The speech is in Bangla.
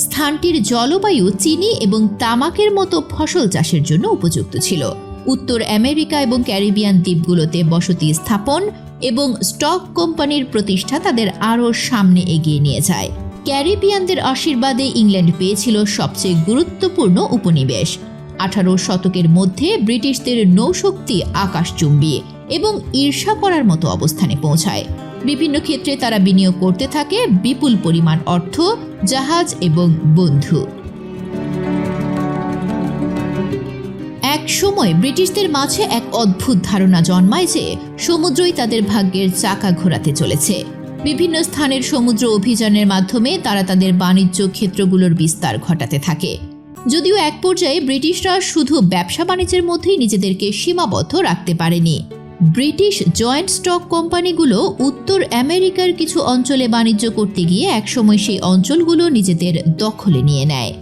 স্থানটির জলবায়ু চিনি এবং তামাকের মতো ফসল চাষের জন্য উপযুক্ত ছিল। উত্তর আমেরিকা এবং ক্যারিবিয়ান দ্বীপগুলোতে বসতি স্থাপন এবং স্টক কোম্পানির প্রতিষ্ঠা তাদের আরও সামনে এগিয়ে নিয়ে যায়। ক্যারিবিয়ানদের আশীর্বাদে ইংল্যান্ড পেয়েছিল সবচেয়ে গুরুত্বপূর্ণ উপনিবেশ। আঠারো শতকের মধ্যে ব্রিটিশদের নৌশক্তি আকাশচুম্বী। এবং ঈর্ষা করার মতো অবস্থানে পৌঁছায়। বিভিন্ন ক্ষেত্রে তারা বিনিয়োগ করতে থাকে বিপুল পরিমাণ অর্থ, জাহাজ এবং বন্ধু। এক সময় ব্রিটিশদের মাঝে এক অদ্ভুত ধারণা জন্মায় যে সমুদ্রই তাদের ভাগ্যের চাকা ঘোরাতে চলেছে। বিভিন্ন স্থানের সমুদ্র অভিযানের মাধ্যমে তারা তাদের বাণিজ্য ক্ষেত্রগুলোর বিস্তার ঘটাতে থাকে। যদিও এক পর্যায়ে ব্রিটিশরা শুধু ব্যবসা বাণিজ্যের মধ্যেই নিজেদেরকে সীমাবদ্ধ রাখতে পারেনি। ব্রিটিশ জয়েন্ট স্টক কোম্পানিগুলো উত্তর আমেরিকার কিছু অঞ্চলে বাণিজ্য করতে গিয়ে একসময় সেই অঞ্চলগুলো নিজেদের দখলে নিয়ে নেয়।